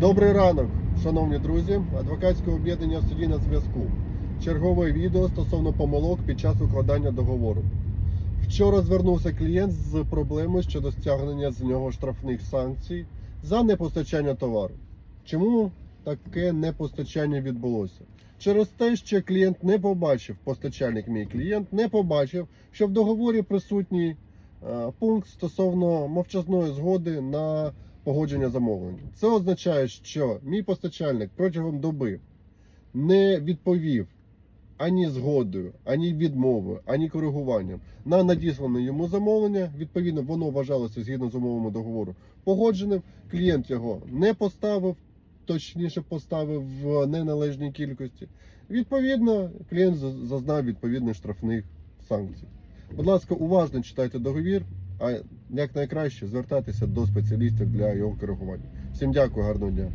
Добрий ранок, шановні друзі. Адвокатське об'єднання суді на зв'язку. Чергове відео стосовно помилок під час укладання договору. Вчора звернувся клієнт з проблемою щодо стягнення з нього штрафних санкцій за непостачання товару. Чому таке непостачання відбулося? Через те, що клієнт не побачив, постачальник мій клієнт не побачив, що в договорі присутній е, пункт стосовно мовчазної згоди на погодження замовлення. Це означає, що мій постачальник протягом доби не відповів ані згодою, ані відмовою, ані коригуванням на надіслане йому замовлення. Відповідно, воно вважалося згідно з умовами договору погодженим. Клієнт його не поставив, точніше поставив в неналежній кількості. Відповідно, клієнт за- зазнав відповідних штрафних санкцій. Будь ласка, уважно читайте договір, а як найкраще звертатися до спеціалістів для його коригування. Всім дякую, гарного дня.